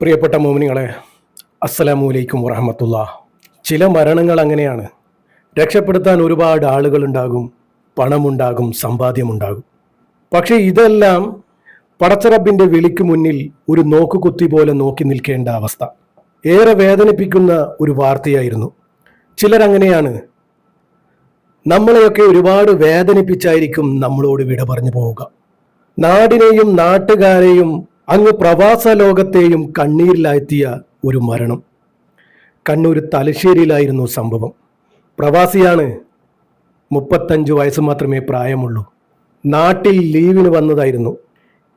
പ്രിയപ്പെട്ട മോമിനികളെ അസ്സലാമലൈക്കും വറഹമത്തുള്ള. ചില മരണങ്ങൾ അങ്ങനെയാണ്. രക്ഷപ്പെടുത്താൻ ഒരുപാട് ആളുകളുണ്ടാകും പണമുണ്ടാകും സമ്പാദ്യമുണ്ടാകും. പക്ഷേ ഇതെല്ലാം പടച്ചറബിന്റെ വിളിക്ക് മുന്നിൽ ഒരു നോക്കുകുത്തി പോലെ നോക്കി നിൽക്കേണ്ട അവസ്ഥ. ഏറെ വേദനിപ്പിക്കുന്ന ഒരു വാർത്തയായിരുന്നു. ചിലരങ്ങനെയാണ്. നമ്മളെയൊക്കെ ഒരുപാട് വേദനിപ്പിച്ചായിരിക്കും നമ്മളോട് വിട പറഞ്ഞു പോവുക. നാടിനെയും നാട്ടുകാരെയും അങ്ങ് പ്രവാസ ലോകത്തെയും കണ്ണീരിലാഴ്ത്തിയ ഒരു മരണം. കണ്ണൂർ തലശ്ശേരിയിലായിരുന്നു സംഭവം. പ്രവാസിയാണ് മുപ്പത്തഞ്ച് വയസ്സ് മാത്രമേ പ്രായമുള്ളൂ. നാട്ടിൽ ലീവിന് വന്നതായിരുന്നു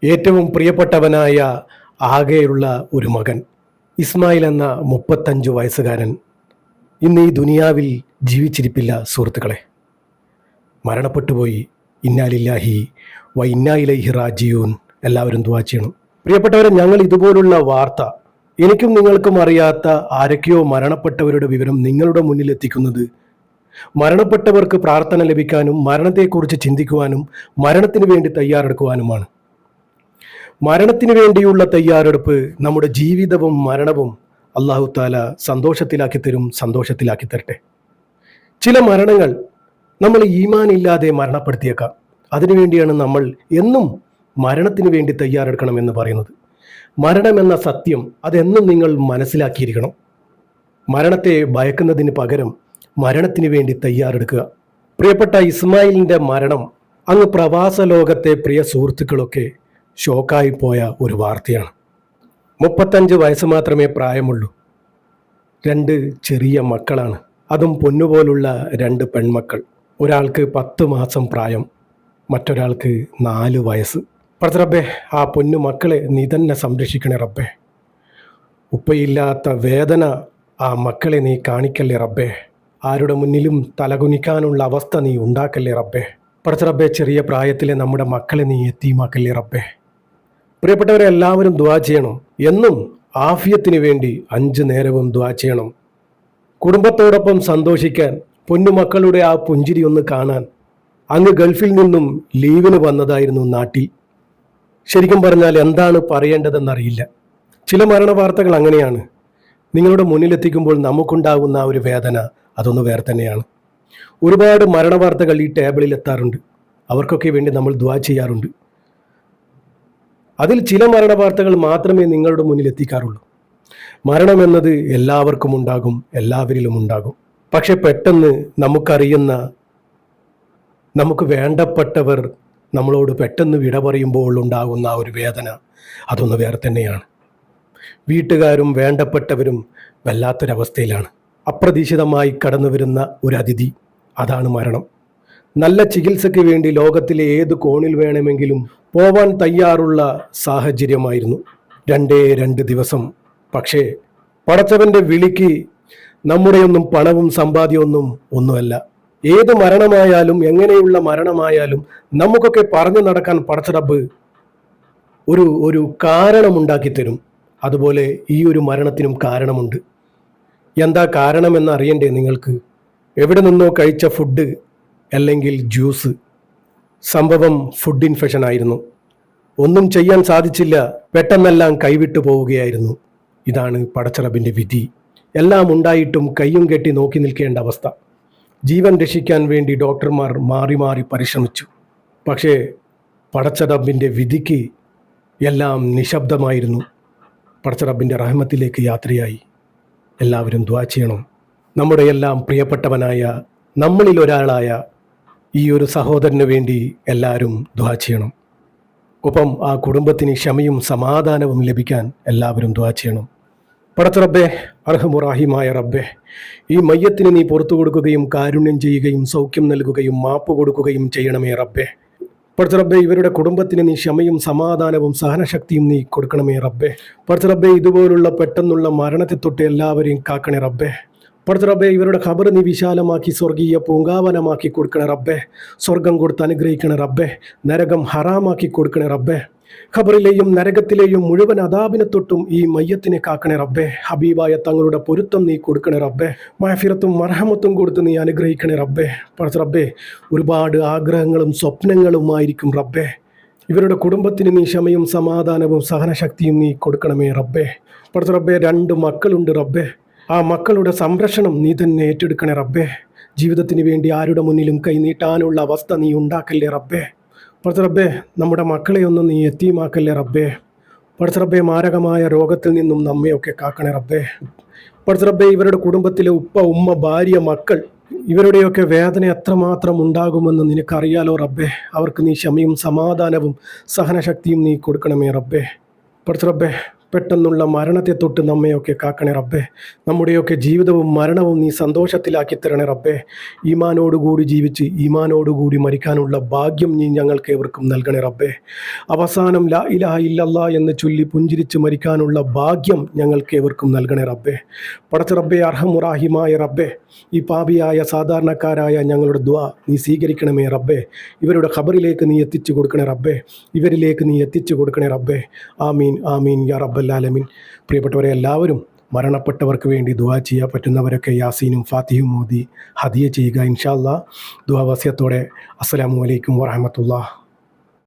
ഏറ്റവും പ്രിയപ്പെട്ടവനായ ആകെയുള്ള ഒരു മകൻ ഇസ്മായിൽ എന്ന മുപ്പത്തഞ്ച് വയസ്സുകാരൻ. ഇന്ന് ഈ ദുനിയാവിൽ ജീവിച്ചിരിപ്പില്ല സുഹൃത്തുക്കളെ. മരണപ്പെട്ടുപോയി. ഇന്നാലില്ലാഹി വ ഇന്നായിലൈഹി റാജിയൂൻ എല്ലാവരും ദുവാ ചെയ്യണം. പ്രിയപ്പെട്ടവരെ ഞങ്ങൾ ഇതുപോലുള്ള വാർത്ത എനിക്കും നിങ്ങൾക്കും അറിയാത്ത ആരൊക്കെയോ മരണപ്പെട്ടവരുടെ വിവരം നിങ്ങളുടെ മുന്നിൽ എത്തിക്കുന്നത്. മരണപ്പെട്ടവർക്ക് പ്രാർത്ഥന ലഭിക്കാനും മരണത്തെക്കുറിച്ച് ചിന്തിക്കുവാനും മരണത്തിന് വേണ്ടി തയ്യാറെടുക്കുവാനുമാണ്. മരണത്തിന് വേണ്ടിയുള്ള തയ്യാറെടുപ്പ് നമ്മുടെ ജീവിതവും മരണവും അള്ളാഹു താല സന്തോഷത്തിലാക്കി തരും സന്തോഷത്തിലാക്കി തരട്ടെ. ചില മരണങ്ങൾ നമ്മൾ ഈമാനില്ലാതെ മരണപ്പെടുത്തിയേക്കാം. അതിനുവേണ്ടിയാണ് നമ്മൾ എന്നും മരണത്തിന് വേണ്ടി തയ്യാറെടുക്കണം എന്ന് പറയുന്നത്. മരണമെന്ന സത്യം അതെന്നും നിങ്ങൾ മനസ്സിലാക്കിയിരിക്കണം. മരണത്തെ ഭയക്കുന്നതിന് പകരം മരണത്തിന് വേണ്ടി തയ്യാറെടുക്കുക. പ്രിയപ്പെട്ട ഇസ്മായിലിന്റെ മരണം അങ്ങ് പ്രവാസ ലോകത്തെ പ്രിയ സുഹൃത്തുക്കളൊക്കെ ഷോക്കായി പോയ ഒരു വാർത്തയാണ്. മുപ്പത്തഞ്ച് വയസ്സ് മാത്രമേ പ്രായമുള്ളൂ. രണ്ട് ചെറിയ മക്കളാണ്. അതും പൊന്നുപോലുള്ള രണ്ട് പെൺമക്കൾ. ഒരാൾക്ക് പത്ത് മാസം പ്രായം മറ്റൊരാൾക്ക് നാല് വയസ്സ്. പടച്ച ആ പൊന്നു മക്കളെ നീ തന്നെ സംരക്ഷിക്കണേ റബ്ബേ. ഉപ്പയില്ലാത്ത വേദന ആ മക്കളെ നീ കാണിക്കല്ലേ റബ്ബേ. ആരുടെ മുന്നിലും തലകുനിക്കാനുള്ള അവസ്ഥ നീ ഉണ്ടാക്കല്ലേ റബ്ബേ. പടച്ച റബ്ബേ ചെറിയ പ്രായത്തിലെ നമ്മുടെ മക്കളെ നീ എത്തിയുമാക്കല്ലേ റബ്ബേ. പ്രിയപ്പെട്ടവരെ എല്ലാവരും ദ്വാ ചെയ്യണം. എന്നും ആഫിയത്തിന് വേണ്ടി അഞ്ച് നേരവും ദ്വാ ചെയ്യണം. കുടുംബത്തോടൊപ്പം സന്തോഷിക്കാൻ പൊന്നുമക്കളുടെ ആ പുഞ്ചിരി ഒന്ന് കാണാൻ അങ്ങ് ഗൾഫിൽ നിന്നും ലീവിന് വന്നതായിരുന്നു നാട്ടിൽ. ശരിക്കും പറഞ്ഞാൽ എന്താണ് പറയേണ്ടതെന്നറിയില്ല. ചില മരണ വാർത്തകൾ അങ്ങനെയാണ്. നിങ്ങളുടെ മുന്നിലെത്തിക്കുമ്പോൾ നമുക്കുണ്ടാകുന്ന ആ ഒരു വേദന അതൊന്ന് വേറെ തന്നെയാണ്. ഒരുപാട് മരണ വാർത്തകൾ ഈ ടേബിളിൽ എത്താറുണ്ട്. അവർക്കൊക്കെ വേണ്ടി നമ്മൾ ദ്വാ ചെയ്യാറുണ്ട്. അതിൽ ചില മരണ വാർത്തകൾ മാത്രമേ നിങ്ങളുടെ മുന്നിൽ എത്തിക്കാറുള്ളൂ. മരണമെന്നത് എല്ലാവർക്കും ഉണ്ടാകും എല്ലാവരിലും ഉണ്ടാകും. പക്ഷെ പെട്ടെന്ന് നമുക്കറിയുന്ന നമുക്ക് വേണ്ടപ്പെട്ടവർ നമ്മളോട് പെട്ടെന്ന് വിട പറയുമ്പോൾ ഉണ്ടാകുന്ന ഒരു വേദന അതൊന്ന് വേറെ തന്നെയാണ്. വീട്ടുകാരും വേണ്ടപ്പെട്ടവരും വല്ലാത്തൊരവസ്ഥയിലാണ്. അപ്രതീക്ഷിതമായി കടന്നു വരുന്ന ഒരു അതിഥി അതാണ് മരണം. നല്ല ചികിത്സയ്ക്ക് വേണ്ടി ലോകത്തിലെ ഏത് കോണിൽ വേണമെങ്കിലും പോവാൻ തയ്യാറുള്ള സാഹചര്യമായിരുന്നു. രണ്ടേ രണ്ട് ദിവസം. പക്ഷേ പടച്ചവന്റെ വിളിക്ക് നമ്മുടെയൊന്നും പണവും സമ്പാദ്യമൊന്നും ഒന്നുമല്ല. ഏത് മരണമായാലും എങ്ങനെയുള്ള മരണമായാലും നമുക്കൊക്കെ പറഞ്ഞു നടക്കാൻ പടച്ചടബ് ഒരു ഒരു കാരണമുണ്ടാക്കി തരും അതുപോലെ ഈ ഒരു മരണത്തിനും കാരണമുണ്ട്. എന്താ കാരണമെന്ന് അറിയണ്ടേ നിങ്ങൾക്ക്? എവിടെ നിന്നോ കഴിച്ച ഫുഡ് അല്ലെങ്കിൽ ജ്യൂസ്. സംഭവം ഫുഡ് ഇൻഫെക്ഷൻ ആയിരുന്നു. ഒന്നും ചെയ്യാൻ സാധിച്ചില്ല. പെട്ടെന്നെല്ലാം കൈവിട്ടു പോവുകയായിരുന്നു. ഇതാണ് പടച്ചറബിന്റെ വിധി. എല്ലാം ഉണ്ടായിട്ടും കയ്യും കെട്ടി നോക്കി നിൽക്കേണ്ട അവസ്ഥ. ജീവൻ രക്ഷിക്കാൻ വേണ്ടി ഡോക്ടർമാർ മാറി മാറി പരിശ്രമിച്ചു. പക്ഷേ പടച്ചറബിന്റെ വിധിക്ക് എല്ലാം നിശബ്ദമായിരുന്നു. പടച്ചറബിന്റെ റഹ്മത്തിലേക്ക് യാത്രയായി. എല്ലാവരും ദ്വാ ചെയ്യണം. നമ്മുടെ എല്ലാം പ്രിയപ്പെട്ടവനായ നമ്മളിൽ ഒരാളായ ഈ ഒരു സഹോദരന് വേണ്ടി എല്ലാവരും ദ്വാ ചെയ്യണം. ഒപ്പം ആ കുടുംബത്തിന് ക്ഷമയും സമാധാനവും ലഭിക്കാൻ എല്ലാവരും ദ്വാ ചെയ്യണം. പടച്ച റബ്ബേ അർഹമുറാഹിമായ റബ്ബേ ഈ മയ്യത്തിന് നീ പുറത്തു കൊടുക്കുകയും കാരുണ്യം ചെയ്യുകയും സൗഖ്യം നൽകുകയും മാപ്പ് കൊടുക്കുകയും ചെയ്യണമേ റബ്ബേ. പടച്ച റബ്ബേ ഇവരുടെ കുടുംബത്തിന് നീ ക്ഷമയും സമാധാനവും സഹനശക്തിയും നീ കൊടുക്കണമേ റബ്ബേ. പടച്ച റബ്ബേ ഇതുപോലുള്ള പെട്ടെന്നുള്ള മരണത്തെ തൊട്ട് എല്ലാവരെയും കാക്കണേ റബ്ബേ. പടച്ച റബ്ബേ ഇവരുടെ ഖബർ നീ വിശാലമാക്കി സ്വർഗീയ പൂങ്കാവനമാക്കി കൊടുക്കണേ റബ്ബേ. സ്വർഗം കൊടുത്ത് അനുഗ്രഹിക്കണേ റബ്ബേ. നരകം ഹറാമാക്കി കൊടുക്കണേ റബ്ബേ. ഖബറിലെയും നരകത്തിലെയും മുഴുവൻ അതാപിനെ തൊട്ടും ഈ മയ്യത്തിനെ കാക്കണേ റബ്ബേ. ഹബീബായ തങ്ങളുടെ പൊരുത്തം നീ കൊടുക്കണേ റബ്ബേ. മഹഫിറത്തും മർഹമത്തും കൊടുത്ത് നീ അനുഗ്രഹിക്കണേ റബ്ബേ. റബ്ബേ ഒരുപാട് ആഗ്രഹങ്ങളും സ്വപ്നങ്ങളുമായിരിക്കും റബ്ബേ. ഇവരുടെ കുടുംബത്തിന് നീ ക്ഷമയും സമാധാനവും സഹനശക്തിയും നീ കൊടുക്കണമേ റബ്ബേ. പഠിച്ച റബ്ബേ രണ്ട് മക്കളുണ്ട് റബ്ബേ. ആ മക്കളുടെ സംരക്ഷണം നീ തന്നെ ഏറ്റെടുക്കണേ റബ്ബേ. ജീവിതത്തിന് വേണ്ടി ആരുടെ മുന്നിലും കൈനീട്ടാനുള്ള അവസ്ഥ നീ ഉണ്ടാക്കല്ലേ റബ്ബേ. പഠിച്ച നമ്മുടെ മക്കളെ ഒന്നും നീ എത്തിയുമാക്കല്ലേ റബ്ബേ. പഠിച്ച മാരകമായ രോഗത്തിൽ നിന്നും നമ്മയൊക്കെ കാക്കണേ റബ്ബേ. പഠിച്ച ഇവരുടെ കുടുംബത്തിലെ ഉപ്പ ഉമ്മ ഭാര്യ മക്കൾ ഇവരുടെയൊക്കെ വേദന എത്രമാത്രം ഉണ്ടാകുമെന്ന് നിനക്കറിയാലോ റബ്ബേ. അവർക്ക് നീ ക്ഷമയും സമാധാനവും സഹനശക്തിയും നീ കൊടുക്കണമേ റബ്ബേ. പഠിച്ച പെട്ടെന്നുള്ള മരണത്തെ തൊട്ട് നമ്മയൊക്കെ കാക്കണേ റബ്ബേ. നമ്മുടെയൊക്കെ ജീവിതവും മരണവും നീ സന്തോഷത്തിലാക്കി തരണേ റബ്ബേ. ഈമാനോടുകൂടി ജീവിച്ച് ഈമാനോടുകൂടി മരിക്കാനുള്ള ഭാഗ്യം നീ ഞങ്ങൾക്ക് ഏവർക്കും നൽകണേ റബ്ബേ. അവസാനം ലാ ഇലാഹ ഇല്ലല്ലാ എന്ന് ചൊല്ലി പുഞ്ചിരിച്ച് മരിക്കാനുള്ള ഭാഗ്യം ഞങ്ങൾക്ക് ഏവർക്കും നൽകണേ റബ്ബേ. പടച്ച റബ്ബേ അർഹമുറാഹിമായ റബ്ബേ ഈ പാപിയായ സാധാരണക്കാരായ ഞങ്ങളുടെ ദ്വാ നീ സ്വീകരിക്കണമേ റബ്ബേ. ഇവരുടെ ഖബറിലേക്ക് നീ എത്തിച്ചു കൊടുക്കണേ റബ്ബേ. ഇവരിലേക്ക് നീ എത്തിച്ചു കൊടുക്കണേ റബ്ബേ. ആമീൻ ആമീൻ യാ റബ്ബല്ലാലമീൻ പ്രിയപ്പെട്ടവരെ എല്ലാവരും മരണപ്പെട്ടവർക്ക് വേണ്ടി ദുവാ ചെയ്യാൻ പറ്റുന്നവരൊക്കെ യാസീനും ഫാത്തിഹും മോദി ഹദിയ ചെയ്യുക ഇൻഷാല്ലാ ദുവാവാസ്യത്തോടെ അസ്സലാമു അലൈക്കും വറഹമത്തുള്ള